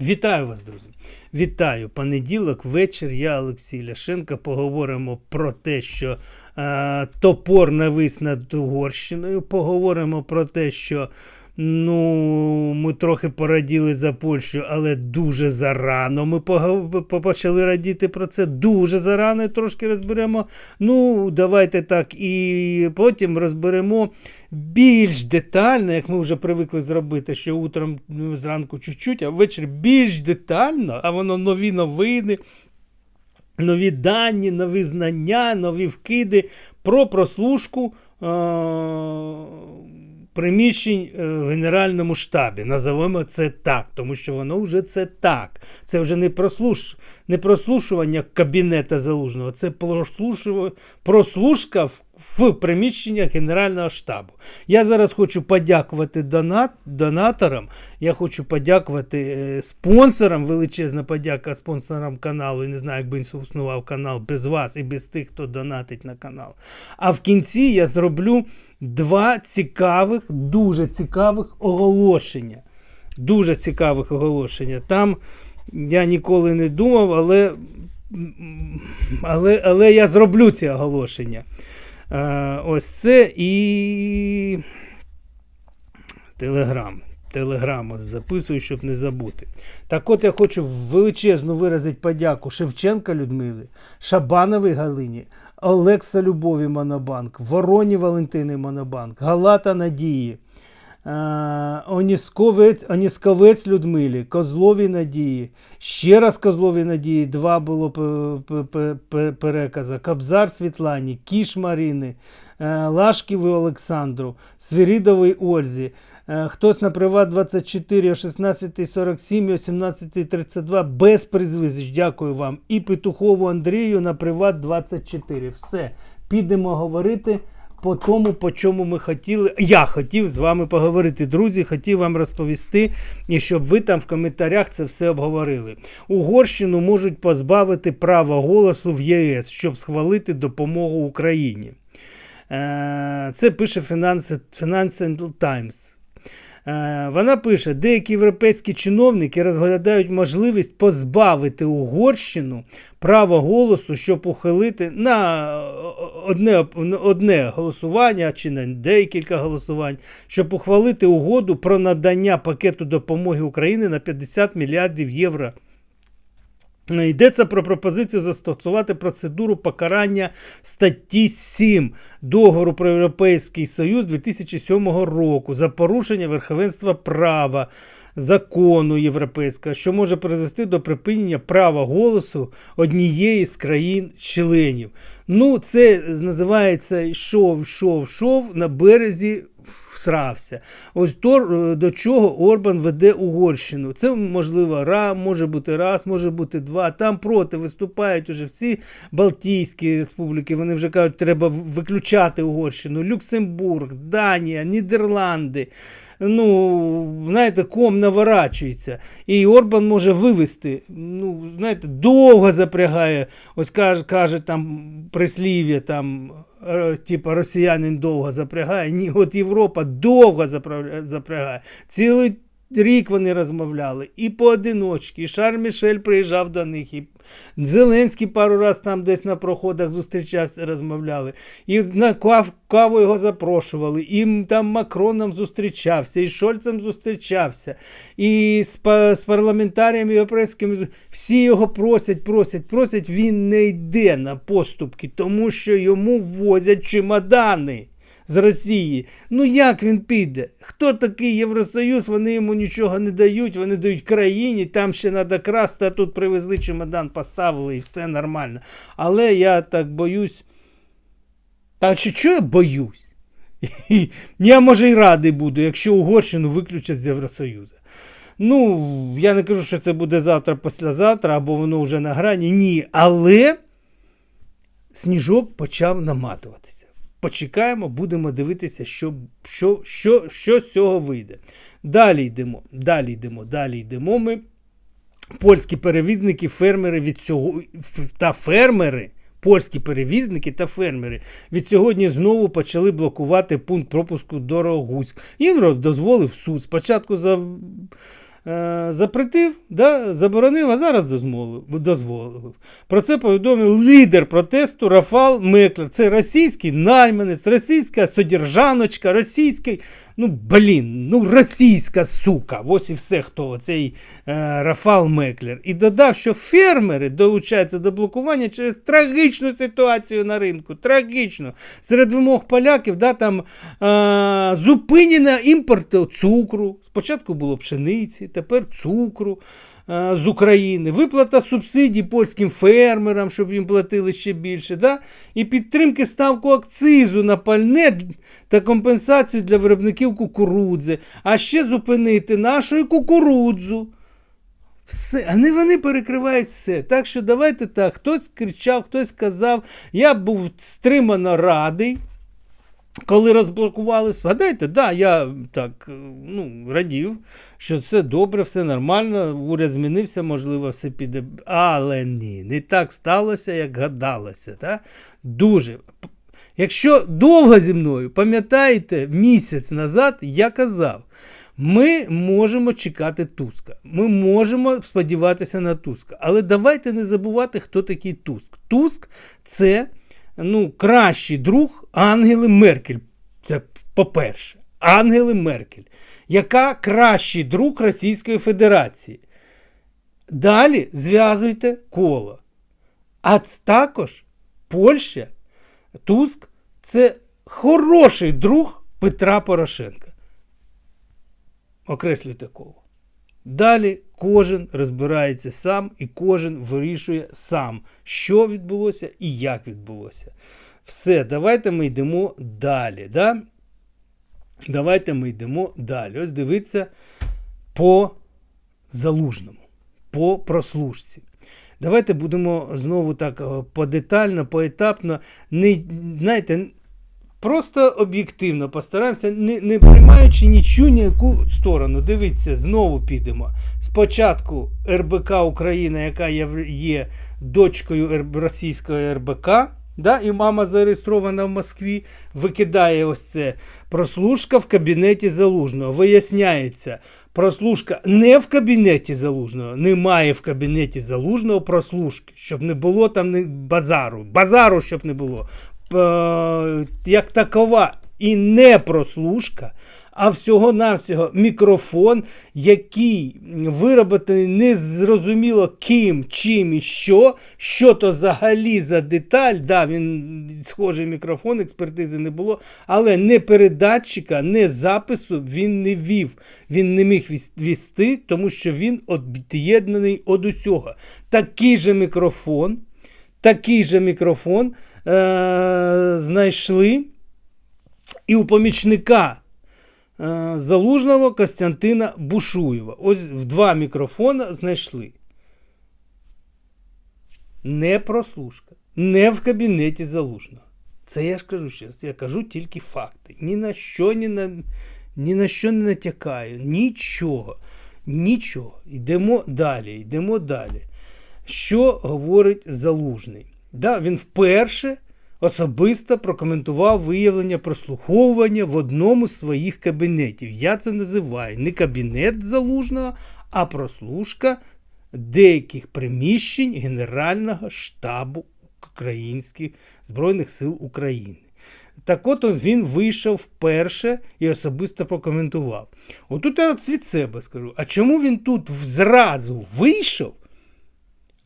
Вітаю вас, друзі! Вітаю! Понеділок, вечір. Я Олексій Ляшенко. Поговоримо про те, що е, топор навис над Угорщиною. Поговоримо про те, що ну, ми трохи пораділи за Польщу, але дуже зарано ми почали радіти про це. Дуже зарано трошки розберемо. Ну, давайте так. І потім розберемо більш детально, як ми вже привикли зробити, що утром ну, зранку чуть-чуть, а ввечері більш детально, а воно нові новини. Нові дані, нові знання, нові вкиди про прослушку приміщень е, в Генеральному штабі. Називаємо це так, тому що воно вже це так. Це вже не, прослуш... не прослушування кабінета залужного, це прослушка в... в приміщеннях Генерального штабу. Я зараз хочу подякувати донат... донаторам. Я хочу подякувати е, спонсорам. Величезна подяка спонсорам каналу. Я не знаю, як би існував канал без вас і без тих, хто донатить на канал. А в кінці я зроблю два цікавих, дуже цікавих оголошення. Дуже цікавих оголошення. Там я ніколи не думав, але, але, але я зроблю ці оголошення. Е, ось це і Телеграм. Телеграм записую, щоб не забути. Так от я хочу величезну виразити подяку Шевченка Людмилі, Шабановій Галині, Олекса Любові Монобанк, Вороні Валентини Монобанк, Галата Надії, Онісковець, Онісковець Людмилі, Козлові Надії, ще раз Козлові Надії, два було переказа, Кобзар Світлані, Кіш Марини, е, Лашківу Олександру, Свірідовій Ользі, Е, Хтось на Приват 24 о 16.47 і о 17.32 без призвизич. Дякую вам. І Петухову Андрію на Приват 24. Все. Підемо говорити по тому, по чому ми хотіли. Я хотів з вами поговорити, друзі. Хотів вам розповісти, і щоб ви там в коментарях це все обговорили. Угорщину можуть позбавити права голосу в ЄС, щоб схвалити допомогу Україні. Е, Це пише Financial Times. Е, Вона пише: деякі європейські чиновники розглядають можливість позбавити Угорщину права голосу, щоб ухилити на одне, одне голосування чи на декілька голосувань, щоб ухвалити угоду про надання пакету допомоги Україні на 50 мільярдів євро. Йдеться про пропозицію застосувати процедуру покарання статті 7 договору про Європейський Союз 2007 року за порушення верховенства права закону європейського, що може призвести до припинення права голосу однієї з країн-членів. Ну, це називається йшов, йшов, йшов на березі. Всрався. Ось то, до чого Орбан веде Угорщину. Це можливо раз, може бути раз, може бути два. Там проти виступають уже всі Балтійські республіки. Вони вже кажуть, треба виключати Угорщину. Люксембург, Данія, Нідерланди. Ну, знаєте, ком наворачується. І Орбан може вивести. Ну, знаєте, довго запрягає. Ось каже, каже там прислів'я там. Е, Типа росіянин довго запрягає. Ні, от Європа довго запря- запрягає. Цілий рік вони розмовляли. І поодиночки, і Шарль Мішель приїжджав до них, і Зеленський пару раз там десь на проходах зустрічався, розмовляли. І на каву його запрошували, і там Макроном зустрічався, і Шольцем зустрічався, і з, з парламентаріями європейськими. Всі його просять, просять, просять. Він не йде на поступки, тому що йому возять чемодани. З Росії. Ну як він піде? Хто такий Євросоюз? Вони йому нічого не дають, вони дають країні, там ще треба красти, а тут привезли чемодан, поставили і все нормально. Але я так боюсь. Та що, що я боюсь? Я може і радий буду, якщо Угорщину виключать з Євросоюзу. Ну, я не кажу, що це буде завтра, післязавтра, або воно вже на грані. Ні. Але сніжок почав наматуватися. Почекаємо, будемо дивитися, що, що, що, що з цього вийде. Далі йдемо, далі йдемо, далі йдемо. Ми польські перевізники, фермери від цього та фермери. Польські перевізники та фермери від сьогодні знову почали блокувати пункт пропуску Дорогуськ. Їм дозволив суд. Спочатку за е, запретив, да, заборонив, а зараз дозволив, дозволив. Про це повідомив лідер протесту Рафал Меклер. Це російський найманець, російська содержаночка, російський. Ну, блін, ну російська сука. Ось і все, хто цей е, Рафал Меклер. І додав, що фермери долучаються до блокування через трагічну ситуацію на ринку. Трагічно. Серед вимог поляків да, там е, зупинення імпорту цукру. Спочатку було пшениці, тепер цукру. е, З України, виплата субсидій польським фермерам, щоб їм платили ще більше, да? і підтримки ставку акцизу на пальне та компенсацію для виробників кукурудзи, а ще зупинити нашу кукурудзу. Все, а не вони перекривають все. Так що давайте так, хтось кричав, хтось сказав, я був стримано радий. Коли розблокували, згадайте, да, я так ну, радів, що це добре, все нормально, уряд змінився, можливо, все піде. Але ні, не так сталося, як гадалося. Да? Дуже. Якщо довго зі мною, пам'ятаєте, місяць назад я казав, ми можемо чекати Туска. Ми можемо сподіватися на Туска. Але давайте не забувати, хто такий Туск. Туск це ну, кращий друг Ангели Меркель. Це по-перше, Ангели Меркель, яка кращий друг Російської Федерації. Далі зв'язуйте коло. А також Польща, Туск це хороший друг Петра Порошенка. Окреслюйте коло. Далі кожен розбирається сам і кожен вирішує сам, що відбулося і як відбулося. Все, давайте ми йдемо далі. Да? Давайте ми йдемо далі. Ось дивіться по залужному, по прослушці. Давайте будемо знову так е, подетально, поетапно, не, знаєте, просто об'єктивно постараємося, не, не приймаючи нічу ніяку сторону. Дивіться, знову підемо. Спочатку РБК Україна, яка є, дочкою РБ, російської РБК. Да, і мама зареєстрована в Москві, викидає ось це прослушка в кабінеті залужного. Виясняється, прослушка не в кабінеті залужного, немає в кабінеті залужного прослушки, щоб не було там базару. Базару, щоб не було. Е, як такова і не прослушка, а всього-навсього мікрофон, який вироблений незрозуміло ким, чим і що, що то взагалі за деталь. Да, він схожий мікрофон, експертизи не було, але не передатчика, не запису він не вів. Він не міг вести, тому що він від'єднаний від усього. Такий же мікрофон, такий же мікрофон е- знайшли і у помічника. Е, Залужного Костянтина Бушуєва. Ось в два мікрофона знайшли. Не прослушка, не в кабінеті Залужного. Це я ж кажу ще раз, я кажу тільки факти. Ні на що ні на, ні на що не натякаю. Нічого. Нічого. Йдемо далі. Йдемо далі. Що говорить Залужний? Да, Він вперше особисто прокоментував виявлення прослуховування в одному з своїх кабінетів. Я це називаю не кабінет залужного, а прослушка деяких приміщень Генерального штабу Українських Збройних сил України. Так от він вийшов вперше і особисто прокоментував. Отут я від себе скажу: а чому він тут зразу вийшов,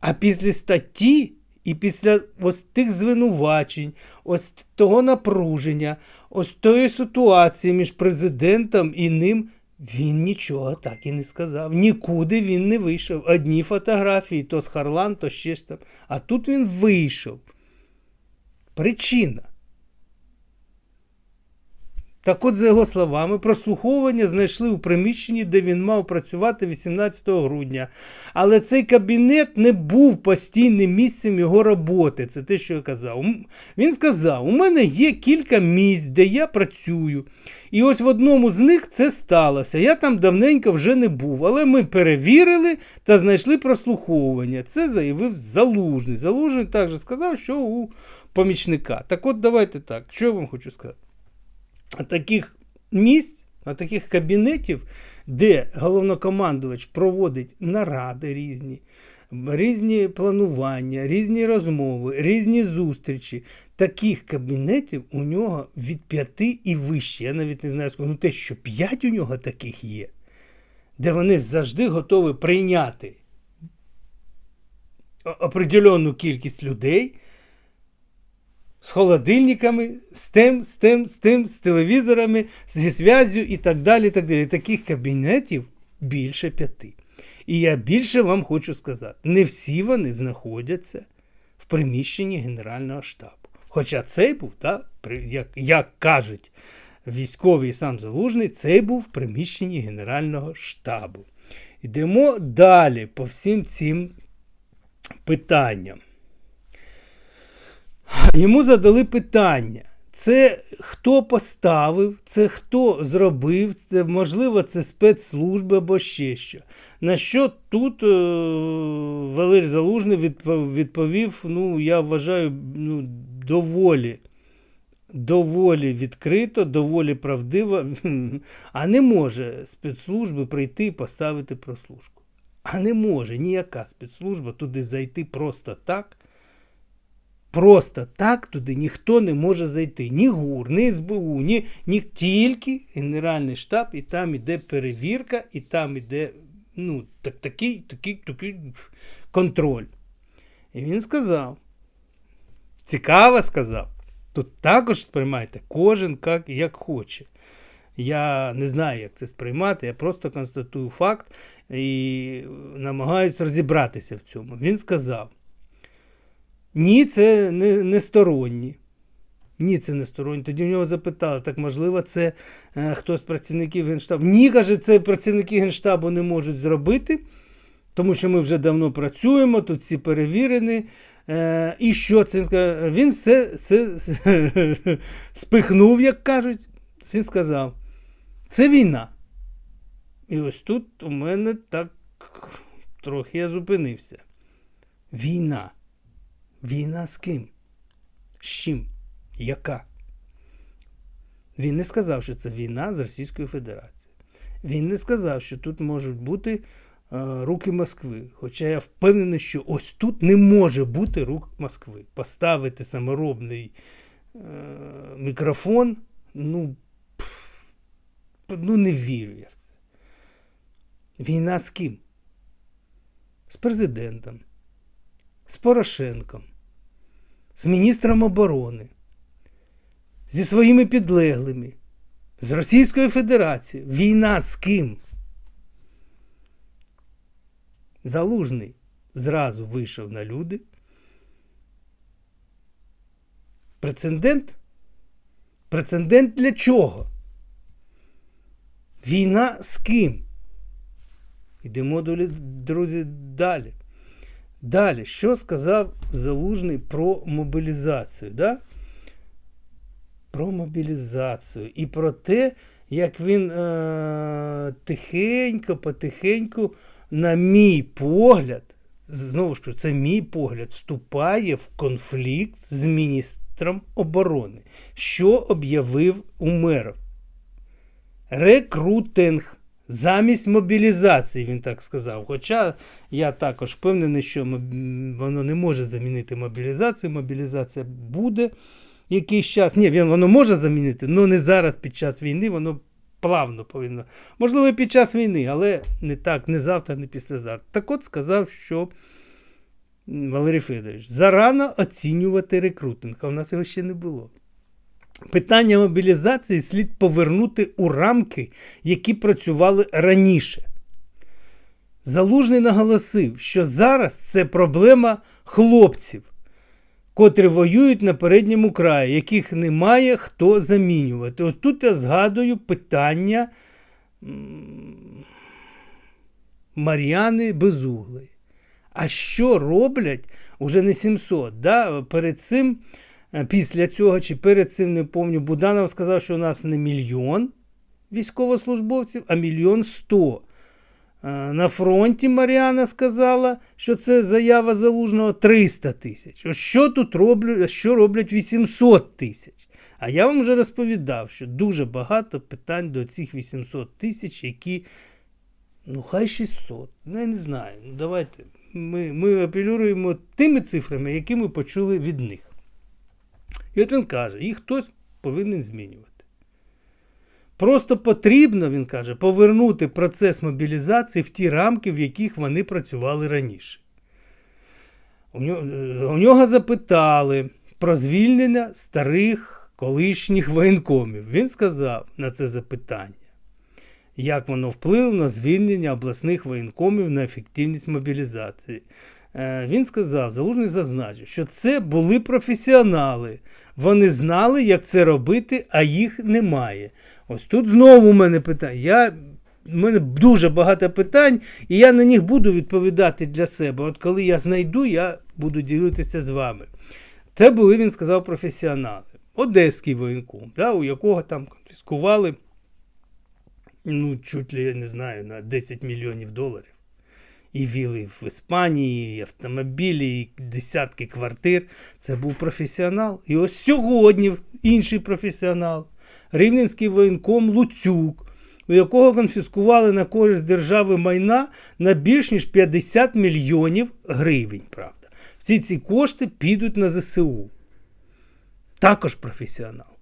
а після статті і після ось тих звинувачень, ось того напруження, ось тої ситуації між президентом і ним, він нічого так і не сказав. Нікуди він не вийшов. Одні фотографії, то з Харлан, то ще ж там. А тут він вийшов. Причина. Так от, за його словами, прослуховування знайшли у приміщенні, де він мав працювати 18 грудня. Але цей кабінет не був постійним місцем його роботи. Це те, що я казав. Він сказав: у мене є кілька місць, де я працюю. І ось в одному з них це сталося. Я там давненько вже не був. Але ми перевірили та знайшли прослуховування. Це заявив Залужний. Залужний також сказав, що у помічника. Так от давайте так. Що я вам хочу сказати? Таких місць, таких кабінетів де головнокомандувач проводить наради різні, різні планування, різні розмови, різні зустрічі. Таких кабінетів у нього від п'яти і вище. Я навіть не знаю, ну те, що п'ять у нього таких є, де вони завжди готові прийняти определенну кількість людей з холодильниками, з тим, з тим, з тим, з телевізорами, зі зв'язю і так далі. Так далі. Таких кабінетів більше п'яти. І я більше вам хочу сказати: не всі вони знаходяться в приміщенні Генерального штабу. Хоча цей був, так, як, як кажуть військовий сам Залужний, цей був в приміщенні Генерального штабу. Йдемо далі по всім цим питанням. Йому задали питання. Це хто поставив, це хто зробив, це, можливо, це спецслужби або ще що. На що тут е, Валерій Залужний відпо- відповів, ну, я вважаю, ну, доволі, доволі відкрито, доволі правдиво. А не може спецслужби прийти і поставити прослушку. А не може ніяка спецслужба туди зайти просто так. Просто так туди ніхто не може зайти. Ні ГУР, ні СБУ, ні, ні тільки Генеральний штаб, і там іде перевірка, і там іде ну, так, такий, такий, такий контроль. І він сказав: цікаво сказав. Тут також сприймайте кожен як, як хоче. Я не знаю, як це сприймати, я просто констатую факт і намагаюся розібратися в цьому. Він сказав. Ні, це не, не сторонні. Ні, це не сторонні. Тоді в нього запитали, так можливо, це е, хтось з працівників Генштабу. Ні, каже, це працівники Генштабу не можуть зробити, тому що ми вже давно працюємо, тут всі перевірені. Е, і що це? Він, сказав, він все це спихнув, як кажуть. Він сказав, це війна. І ось тут у мене так трохи я зупинився. Війна. Війна з ким? З чим? Яка? Він не сказав, що це війна з Російською Федерацією. Він не сказав, що тут можуть бути е, руки Москви. Хоча я впевнений, що ось тут не може бути рук Москви. Поставити саморобний е, мікрофон, ну, пф, ну не вірю я в це. Війна з ким? З президентом, з Порошенком, з міністром оборони, зі своїми підлеглими, з Російською Федерацією. Війна з ким? Залужний зразу вийшов на люди. Прецедент? Прецедент для чого? Війна з ким? Йдемо, друзі, далі. Далі, що сказав Залужний про мобілізацію? Да? Про мобілізацію і про те, як він е- тихенько, потихеньку, на мій погляд, знову ж кажу, це мій погляд, вступає в конфлікт з міністром оборони, що об'явив Умеров. Рекрутинг. Замість мобілізації, він так сказав. Хоча я також впевнений, що воно не може замінити мобілізацію. Мобілізація буде якийсь час. Ні, воно може замінити, але не зараз під час війни, воно плавно повинно. Можливо, під час війни, але не так, не завтра, не післязавтра. Так от сказав, що Валерій Федорович, зарано оцінювати рекрутинг, а у нас його ще не було. Питання мобілізації слід повернути у рамки, які працювали раніше. Залужний наголосив, що зараз це проблема хлопців, котрі воюють на передньому краї, яких немає хто замінювати. От тут я згадую питання Мар'яни Безуглої. А що роблять уже не 700? Да? Перед цим, після цього чи перед цим не пам'ятаю, Буданов сказав, що у нас не мільйон військовослужбовців, а мільйон сто. Е, На фронті Маріана сказала, що це заява залужного 300 тисяч. Що тут роблять, що роблять 800 тисяч? А я вам вже розповідав, що дуже багато питань до цих 800 тисяч, які Ну, хай 600. Ну, я не знаю. Ну, давайте. Ми, ми апелюємо тими цифрами, які ми почули від них. І от він каже, їх хтось повинен змінювати. Просто потрібно, він каже, повернути процес мобілізації в ті рамки, в яких вони працювали раніше. У нього, у нього запитали про звільнення старих колишніх воєнкомів. Він сказав на це запитання, як воно вплинуло на звільнення обласних воєнкомів на ефективність мобілізації. Е, Він сказав, залужний зазначив, що це були професіонали. Вони знали, як це робити, а їх немає. Ось тут знову у мене питання. У мене дуже багато питань, і я на них буду відповідати для себе. От коли я знайду, я буду ділитися з вами. Це були, він сказав, професіонали. Одеський воєнком, да, у якого там конфіскували, ну, чуть ли я не знаю, на 10 мільйонів доларів. І віли в Іспанії, і автомобілі, і десятки квартир. Це був професіонал. І ось сьогодні інший професіонал, рівненський воєнком Луцюк, у якого конфіскували на користь держави майна на більш ніж 50 мільйонів гривень. Правда. Всі ці кошти підуть на ЗСУ. Також професіонал.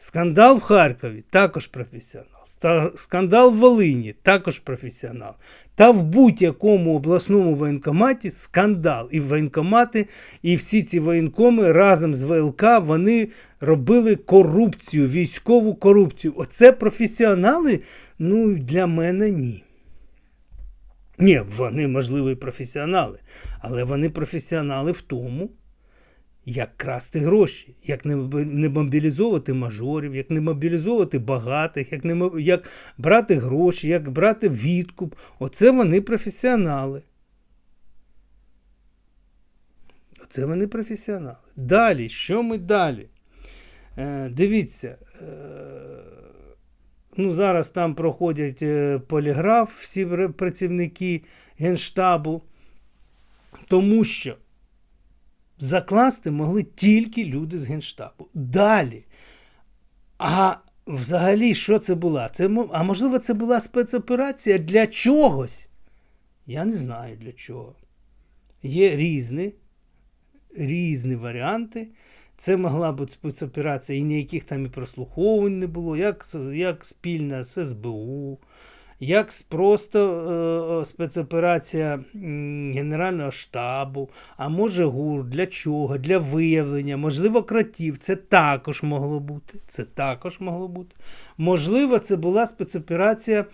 Скандал в Харкові також професіонал. Скандал в Волині також професіонал. Та в будь-якому обласному воєнкоматі скандал. І воєнкомати, і всі ці воєнкоми разом з ВЛК вони робили корупцію, військову корупцію. Оце професіонали? Ну, для мене ні. Ні, вони, можливо, і професіонали, але вони професіонали в тому, як красти гроші, як не, не мобілізовувати мажорів, як не мобілізовувати багатих, як, не, як брати гроші, як брати відкуп. Оце вони професіонали. Оце вони професіонали. Далі, що ми далі? Е, дивіться. Е, ну, зараз там проходять е, поліграф всі працівники Генштабу, тому що закласти могли тільки люди з Генштабу. Далі. А взагалі, що це була? Це, а можливо, це була спецоперація для чогось? Я не знаю для чого. Є різні, різні варіанти. Це могла бути спецоперація, і ніяких там і прослуховувань не було, як, як спільна з СБУ, як просто е, спецоперація Генерального штабу, а може ГУР, для чого? Для виявлення, можливо, кратів. Це також могло бути. Це також могло бути. Можливо, це була спецоперація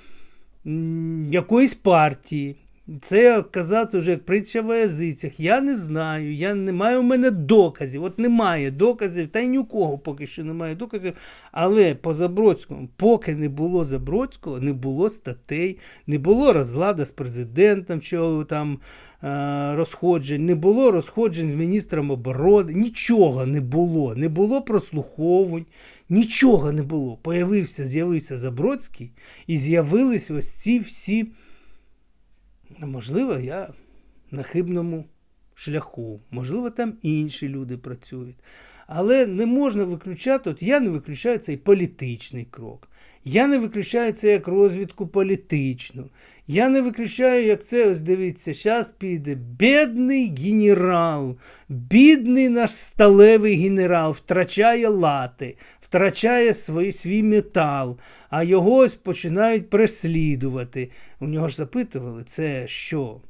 якоїсь партії. Це казати вже як притча в язицях. Я не знаю, я не маю у мене доказів. От немає доказів, та й ні у кого поки що немає доказів. Але по Забродському, поки не було Забродського, не було статей, не було розлада з президентом, чого там е, розходжень, не було розходжень з міністром оборони, нічого не було, не було прослуховувань, нічого не було. Появився, з'явився Забродський і з'явились ось ці всі. Можливо, я на хибному шляху, можливо, там інші люди працюють. Але не можна виключати, от я не виключаю цей політичний крок. Я не виключаю це як розвідку політичну. Я не виключаю, як це, ось дивіться, зараз піде бідний генерал, бідний наш сталевий генерал втрачає лати, втрачає свій, свій метал, а його ось починають переслідувати. У нього ж запитували, це що?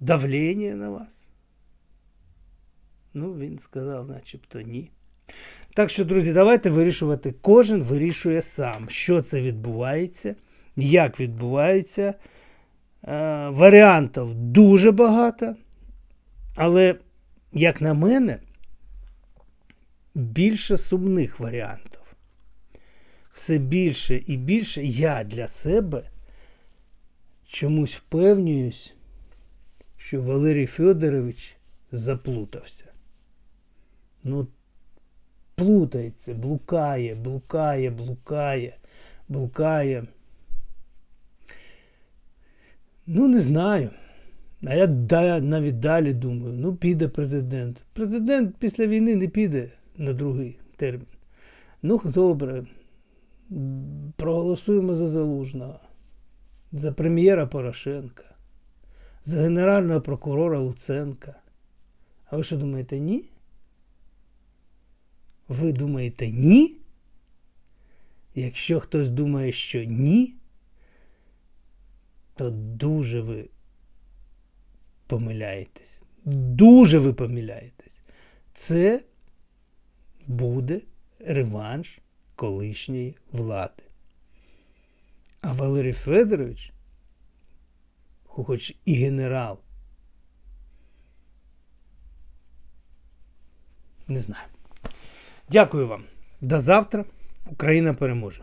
Давлення на вас? Ну, він сказав, начебто ні. Так що, друзі, давайте вирішувати. Кожен вирішує сам, що це відбувається, як відбувається. Е, варіантів дуже багато. Але, як на мене, більше сумних варіантів. Все більше і більше я для себе чомусь впевнююсь, що Валерій Федорович заплутався. Ну, плутається, блукає, блукає, блукає, блукає. Ну, не знаю. А я навіть далі думаю, ну піде президент. Президент після війни не піде на другий термін. Ну, добре. проголосуємо за Залужного, за прем'єра Порошенка, за генерального прокурора Луценка. А ви що думаєте, ні? Ви думаєте ні? Якщо хтось думає, що ні, то дуже ви помиляєтесь. Дуже ви помиляєтесь. Це буде реванш колишньої влади. А Валерій Федорович, хоч і генерал, не знаю. Дякую вам. До завтра. Україна переможе.